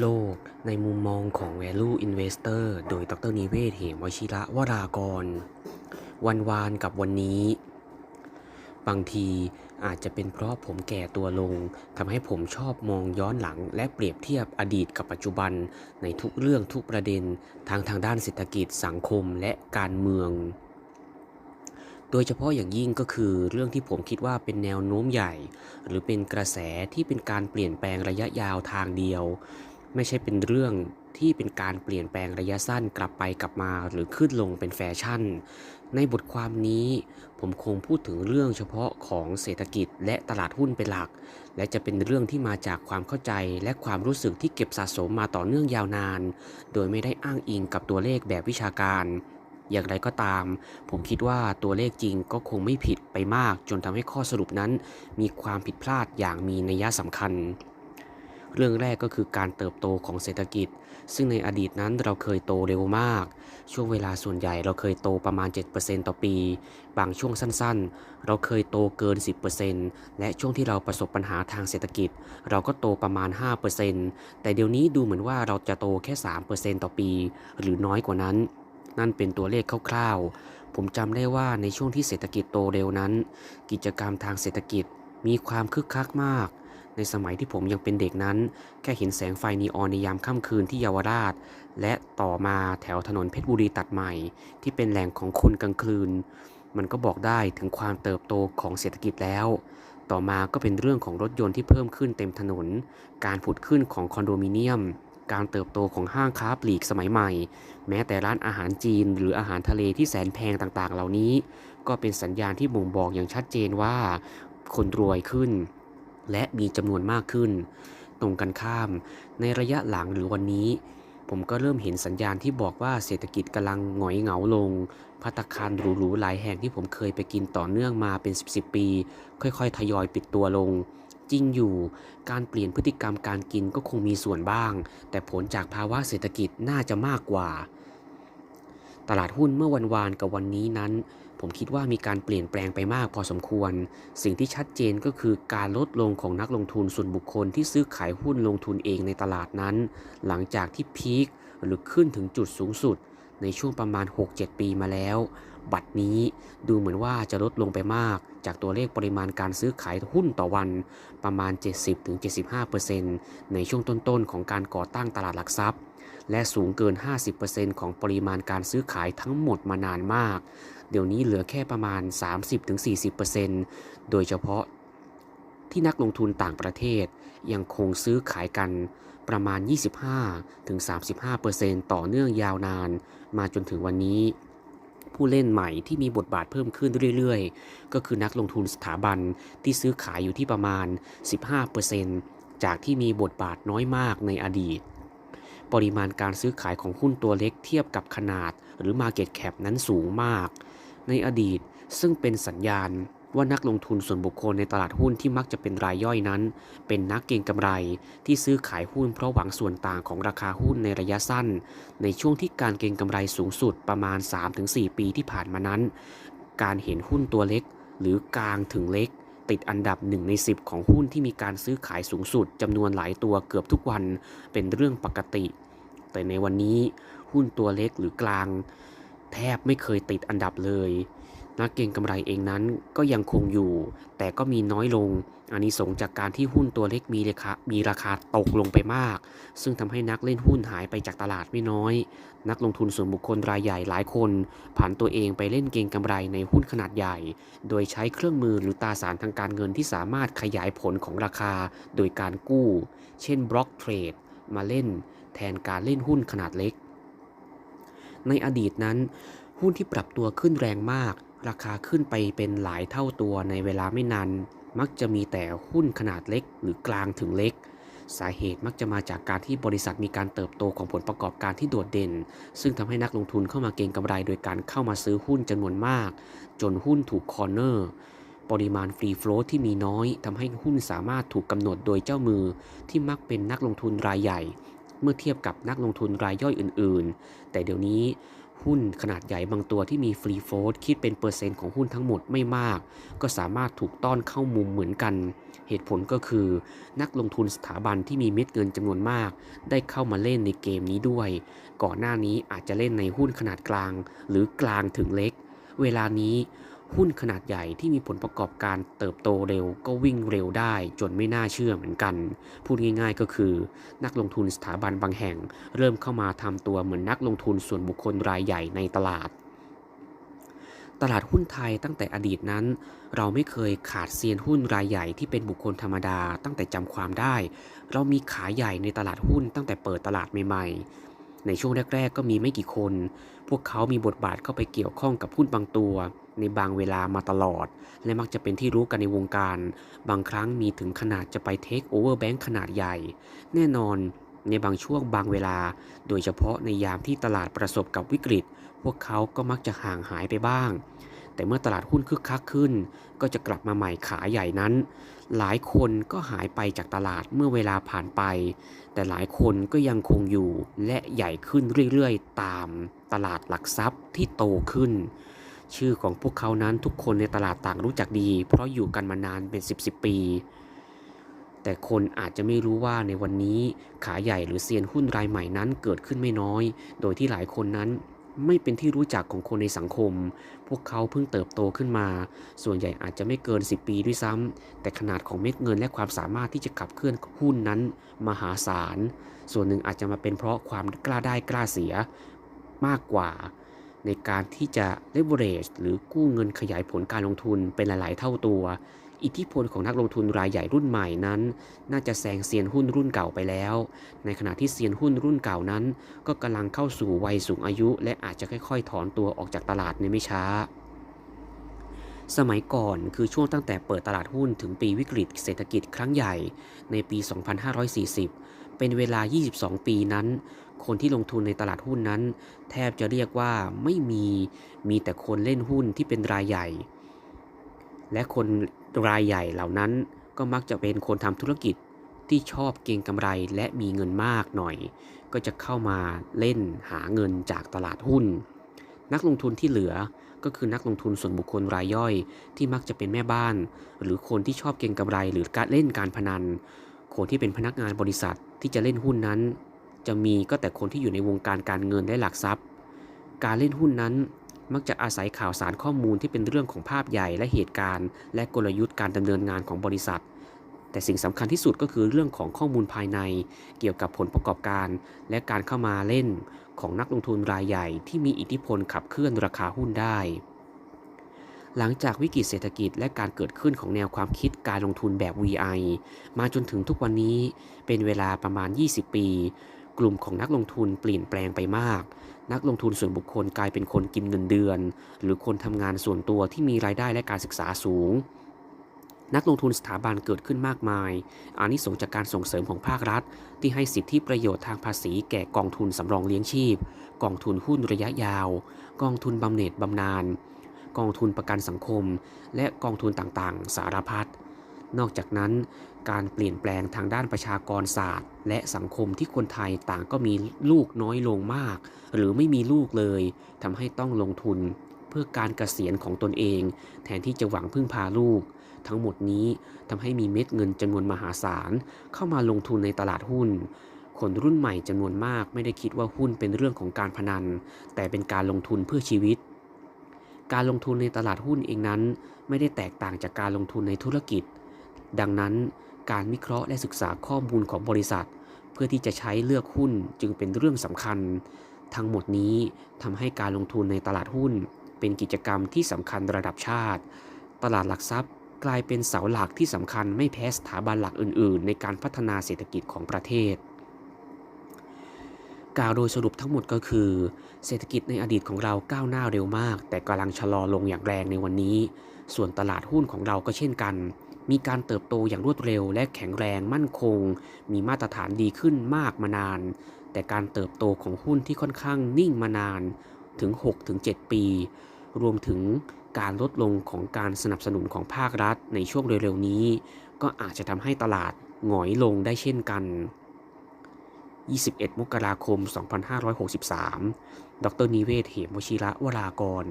โลกในมุมมองของ Value Investor โดยดรนิเวศเหมวชิระวรากร วันวานกับวันนี้ บางทีอาจจะเป็นเพราะผมแก่ตัวลงทำให้ผมชอบมองย้อนหลัง และเปรียบเทียบอดีตกับปัจจุบันในทุกเรื่องทุกประเด็นทางทางด้านเศรษฐกิจสังคมและการเมือง โดยเฉพาะอย่างยิ่งก็คือเรื่องที่ผมคิดว่าเป็นแนวโน้มใหญ่ หรือเป็นกระแสที่เป็นการเปลี่ยนแปลงระยะยาวทางเดียว ไม่ใช่เป็นเรื่องที่เป็นการเปลี่ยนแปลงระยะสั้นกลับไปกลับมาหรือขึ้นลงเป็นแฟชั่น ในบทความนี้ผมคงพูดถึงเรื่องเฉพาะของเศรษฐกิจและตลาดหุ้นเป็นหลัก และจะเป็นเรื่องที่มาจากความเข้าใจและความรู้สึกที่เก็บสะสมมาต่อเนื่องยาวนาน โดยไม่ได้อ้างอิงกับตัวเลขแบบวิชาการ อย่างไรก็ตาม ผมคิดว่าตัวเลขจริงก็คงไม่ผิดไปมาก จนทำให้ข้อสรุปนั้น มีความผิดพลาดอย่างมีนัยสำคัญ เรื่องแรกก็คือการเติบโตของเศรษฐกิจ ซึ่งในอดีตนั้นเราเคยโตเร็วมาก ช่วงเวลาส่วนใหญ่เราเคยโตประมาณ 7%ต่อปี บางช่วงสั้นๆ เราเคยโตเกิน 10%และช่วงที่เราประสบปัญหาทางเศรษฐกิจ เราก็โตประมาณ 5%แต่เดี๋ยวนี้ดูเหมือนว่าเราจะโตแค่ 3%ต่อปี หรือน้อยกว่านั้น นั่นเป็นตัวเลขคร่าวๆ ผมจำได้ว่าในช่วงที่เศรษฐกิจโตเร็วนั้น กิจกรรมทางเศรษฐกิจมีความคึกคักมาก ในสมัยที่ผมยังเป็นเด็กนั้น แค่เห็นแสงไฟนีออนในยามค่ำคืนที่เยาวราช และต่อมาแถวถนนเพชรบุรีตัดใหม่ ที่เป็นแหล่งของคนกลางคืน มันก็บอกได้ถึงความเติบโตของเศรษฐกิจแล้ว ต่อมาก็เป็นเรื่องของรถยนต์ที่เพิ่มขึ้นเต็มถนน การผุดขึ้นของคอนโดมิเนียม การเติบโตของห้างค้าปลีกสมัยใหม่ แม้แต่ร้านอาหารจีน หรืออาหารทะเลที่แสนแพงต่างๆ เหล่านี้ ก็เป็นสัญญาณที่บ่งบอกอย่างชัดเจนว่า คนรวยขึ้น และมีจำนวนมากขึ้น ตรงกันข้าม ในระยะหลังหรือวันนี้ ผมก็เริ่มเห็นสัญญาณที่บอกว่าเศรษฐกิจกำลังหงอยเหงาลงพัตตาคารหรูๆหลายแห่งที่ผมเคยไปกินต่อเนื่องมาเป็น 10 10ปี ค่อยๆ ทยอยปิดตัวลง จริงอยู่ การเปลี่ยนพฤติกรรมการกินก็คงมีส่วนบ้าง แต่ผลจากภาวะเศรษฐกิจน่าจะมากกว่า ตลาดหุ้นเมื่อวันวานกับวันนี้นั้น ผมคิดว่ามีการเปลี่ยนแปลงไปมากพอสมควร สิ่งที่ชัดเจนก็คือการลดลงของนักลงทุนส่วนบุคคลที่ซื้อขายหุ้นลงทุนเองในตลาดนั้น หลังจากที่พีคหรือขึ้นถึงจุดสูงสุด ในช่วงประมาณ 6-7 ปีมาแล้ว บัตรนี้ดูเหมือนว่าจะลดลงไปมาก จากตัวเลขปริมาณการซื้อขายหุ้นต่อวันประมาณ 70-75%ในช่วงต้นๆของการก่อตั้งตลาดหลักทรัพย์ และสูงเกิน 50%ของปริมาณการซื้อขายทั้งหมดมานานมาก เดี๋ยวนี้เหลือแค่ประมาณ 30-40%โดยเฉพาะที่นักลงทุนต่างประเทศยังคงซื้อขายกันประมาณ 25-35%ต่อเนื่องยาวนาน มาจนถึงวันนี้ ผู้เล่นใหม่ที่มีบทบาทเพิ่มขึ้นเรื่อยๆ ก็คือนักลงทุนสถาบันที่ซื้อขายอยู่ที่ประมาณ 15%จากที่มีบทบาทน้อยมากในอดีต ปริมาณการซื้อขายของหุ้นตัวเล็กเทียบกับขนาด หรือ Market Cap นั้นสูงมาก ในอดีตซึ่งเป็นสัญญาณว่านักลงทุนส่วนบุคคลในตลาดหุ้นที่มักจะเป็นรายย่อยนั้น เป็นนักเก็งกำไรที่ซื้อขายหุ้นเพราะหวังส่วนต่างของราคาหุ้นในระยะสั้น ในช่วงที่การเก็งกำไรสูงสุดประมาณ 3-4 ปีที่ผ่านมานั้น การเห็นหุ้นตัวเล็ก หรือกลางถึงเล็ก ติดอันดับ 1 ใน 10 ของหุ้นที่มีการซื้อขายสูงสุดจำนวนหลายตัวเกือบทุกวันเป็นเรื่องปกติ แต่ในวันนี้หุ้นตัวเล็กหรือกลาง แทบไม่เคยติดอันดับเลย นักเก็งกำไรเองนั้นก็ยังคงอยู่ แต่ก็มีน้อยลงอันนี้สงสจากการที่หุ้นตัวเล็กมีราคามีราคาตกลงไปมาก ซึ่งทำให้นักเล่นหุ้นหายไปจากตลาดไม่น้อย นักลงทุนส่วนบุคคลรายใหญ่หลายคน ผันตัวเองไปเล่นเก็งกำไรในหุ้นขนาดใหญ่ โดยใช้เครื่องมือหรือตราสารทางการเงินที่สามารถขยายผลของราคาโดยการกู้ เช่นบล็อกเทรดมาเล่น แทนการเล่นหุ้นขนาดเล็ก ในอดีตนั้นหุ้นที่ปรับตัวขึ้นแรงมาก ราคาขึ้นไปเป็นหลายเท่าตัวในเวลาไม่นานมักจะมีแต่หุ้นขนาดเล็ก หรือกลางถึงเล็ก สาเหตุมักจะมาจากการที่บริษัทมีการเติบโตของผลประกอบการที่โดดเด่น ซึ่งทำให้นักลงทุนเข้ามาเก็งกำไร โดยการเข้ามาซื้อหุ้นจำนวนมาก จนหุ้นถูกคอร์เนอร์ปริมาณฟรีโฟลตที่มีน้อยทำให้หุ้นสามารถถูกกำหนดโดยเจ้ามือ ที่มักเป็นนักลงทุนรายใหญ่ เมื่อเทียบกับนักลงทุนรายย่อยอื่น ๆ แต่เดี๋ยวนี้ หุ้นขนาดใหญ่บางตัวที่มีฟรีโฟลดคิดเป็นเปอร์เซ็นต์ของหุ้นทั้งหมดไม่มาก ก็สามารถถูกต้อนเข้ามุมเหมือนกัน เหตุผลก็คือ นักลงทุนสถาบันที่มีเม็ดเงินจำนวนมาก ได้เข้ามาเล่นในเกมนี้ด้วย ก่อนหน้านี้อาจจะเล่นในหุ้นขนาดกลาง หรือกลางถึงเล็ก เวลานี้ หุ้นขนาดใหญ่ที่มีผลประกอบการเติบโตเร็วก็วิ่งเร็วได้จนไม่น่าเชื่อเหมือนกัน พูดง่ายๆก็คือ นักลงทุนสถาบันบางแห่ง เริ่มเข้ามาทำตัวเหมือนนักลงทุนส่วนบุคคลรายใหญ่ในตลาด ตลาดหุ้นไทยตั้งแต่อดีตนั้น เราไม่เคยขาดเซียนหุ้นรายใหญ่ที่เป็นบุคคลธรรมดาตั้งแต่จำความได้ เรามีขาใหญ่ในตลาดหุ้นตั้งแต่เปิดตลาดใหม่ๆ ในช่วงแรก ๆ ก็มีไม่กี่คน พวกเขามีบทบาทเข้าไปเกี่ยวข้องกับหุ้นบางตัว ในบางเวลามาตลอด และมักจะเป็นที่รู้กันในวงการ บางครั้งมีถึงขนาดจะไปเทคโอเวอร์แบงค์ขนาดใหญ่ แน่นอนในบางช่วงบางเวลา โดยเฉพาะในยามที่ตลาดประสบกับวิกฤต วกเขาก็มักจะห่างหายไปบ้าง แต่เมื่อตลาดหุ้นคึกคักขึ้น ก็จะกลับมาใหม่ขาใหญ่นั้น หลายคนก็หายไปจากตลาดเมื่อเวลาผ่านไป แต่หลายคนก็ยังคงอยู่และใหญ่ขึ้นเรื่อยๆ ตามตลาดหลักทรัพย์ที่โตขึ้น ชื่อของพวกเขานั้นทุกคนในตลาดต่างรู้จักดี เพราะอยู่กันมานานเป็น 10บสปี แต่คนอาจจะไม่รู้ว่าในวันนี้ขาใหญ่หรือเซียนหุ้นรายใหม่นั้นเกิดขึ้นไม่น้อย โดยที่หลายคนนั้น ไม่เป็นที่รู้จักของคนในสังคม พวกเขาเพิ่งเติบโตขึ้นมา ส่วนใหญ่อาจจะไม่เกิน 10 ปีด้วยซ้ำแต่ขนาดของเม็ดเงินและความสามารถที่จะขับเคลื่อนหุ้นนั้น มหาศาล ส่วนหนึ่งอาจจะมาเป็นเพราะความกล้าได้กล้าเสียมากกว่า ในการที่จะ leverage หรือกู้เงินขยายผลการลงทุนเป็นหลาย ๆ เท่าตัว อิทธิพลของนักลงทุนรายใหญ่รุ่นใหม่นั้น น่าจะแซงเซียนหุ้นรุ่นเก่าไปแล้ว ในขณะที่เซียนหุ้นรุ่นเก่านั้น ก็กำลังเข้าสู่วัยสูงอายุ และอาจจะค่อยๆ ถอนตัวออกจากตลาดในไม่ช้า สมัยก่อนคือช่วงตั้งแต่เปิดตลาดหุ้นถึงปีวิกฤตเศรษฐกิจครั้งใหญ่ในปี 2540 เป็นเวลา 22 ปีนั้นคนที่ลงทุนในตลาดหุ้นนั้น แทบจะเรียกว่าไม่มี มีแต่คนเล่นหุ้นที่เป็นรายใหญ่ และคนรายใหญ่เหล่านั้นก็มักจะเป็นคนทำธุรกิจที่ชอบเก็งกำไรและมีเงินมากหน่อย ก็จะเข้ามาเล่นหาเงินจากตลาดหุ้น นักลงทุนที่เหลือก็คือนักลงทุนส่วนบุคคลรายย่อย ที่มักจะเป็นแม่บ้าน หรือคนที่ชอบเก็งกำไรหรือการเล่นการพนัน คนที่เป็นพนักงานบริษัทที่จะเล่นหุ้นนั้น จะมีก็แต่คนที่อยู่ในวงการการเงินและหลักทรัพย์ การเล่นหุ้นนั้น มักจะอาศัยข่าวสารข้อมูลที่เป็นเรื่องของภาพใหญ่และเหตุการณ์ และกลยุทธ์การดำเนินงานของบริษัท แต่สิ่งสำคัญที่สุดก็คือเรื่องของข้อมูลภายใน เกี่ยวกับผลประกอบการ และการเข้ามาเล่นของนักลงทุนรายใหญ่ที่มีอิทธิพลขับเคลื่อนราคาหุ้นได้ หลังจากวิกฤตเศรษฐกิจและการเกิดขึ้นของแนวความคิดการลงทุนแบบ VI มาจนถึงทุกวันนี้เป็นเวลาประมาณ 20 ปี กลุ่มของนักลงทุนเปลี่ยนแปลงไปมาก นักลงทุนส่วนบุคคลกลายเป็นคนกินเงินเดือน หรือคนทำงานส่วนตัวที่มีรายได้และการศึกษาสูง นักลงทุนสถาบันเกิดขึ้นมากมาย อานิสงส์จากการส่งเสริมของภาครัฐ ที่ให้สิทธิประโยชน์ทางภาษีแก่กองทุนสำรองเลี้ยงชีพ กองทุนหุ้นระยะยาว กองทุนบำเหน็จบำนาญ กองทุนประกันสังคม และกองทุนต่างๆ สารพัดนอกจากนั้น การเปลี่ยนแปลงทางด้านประชากรศาสตร์ และสังคมที่คนไทยต่างก็มีลูกน้อยลงมาก หรือไม่มีลูกเลยทำให้ต้องลงทุน เพื่อการเกษียณของตนเอง แทนที่จะหวังพึ่งพาลูก ทั้งหมดนี้ทำให้มีเม็ดเงินจำนวนมหาศาล เข้ามาลงทุนในตลาดหุ้น คนรุ่นใหม่จำนวนมากไม่ได้คิดว่าหุ้นเป็นเรื่องของการพนัน แต่เป็นการลงทุนเพื่อชีวิตการลงทุนในตลาดหุ้นเองนั้น ไม่ได้แตกต่างจากการลงทุนในธุรกิจ ดังนั้น การวิเคราะห์และศึกษาข้อมูลของบริษัท เพื่อที่จะใช้เลือกหุ้นจึงเป็นเรื่องสำคัญ ทั้งหมดนี้ทำให้การลงทุนในตลาดหุ้น เป็นกิจกรรมที่สำคัญระดับชาติ ตลาดหลักทรัพย์กลายเป็นเสาหลักที่สำคัญไม่แพ้สถาบันหลักอื่น ๆ ในการพัฒนาเศรษฐกิจของประเทศ กล่าวโดยสรุปทั้งหมดก็คือ เศรษฐกิจในอดีตของเราก้าวหน้าเร็วมาก แต่กำลังชะลอลงอย่างแรงในวันนี้ ส่วนตลาดหุ้นของเราก็เช่นกัน มีการเติบโตอย่างรวดเร็ว และแข็งแรงมั่นคง มีมาตรฐานดีขึ้นมากมานาน แต่การเติบโตของหุ้นที่ค่อนข้างนิ่งมานานถึง 6-7 ปี รวมถึงการลดลงของการสนับสนุนของภาครัฐในช่วงเร็วๆนี้ ก็อาจจะทำให้ตลาดหงอยลงได้เช่นกัน 21 มกราคม 2563 ดรนิเวศ เหมวชิระวรากร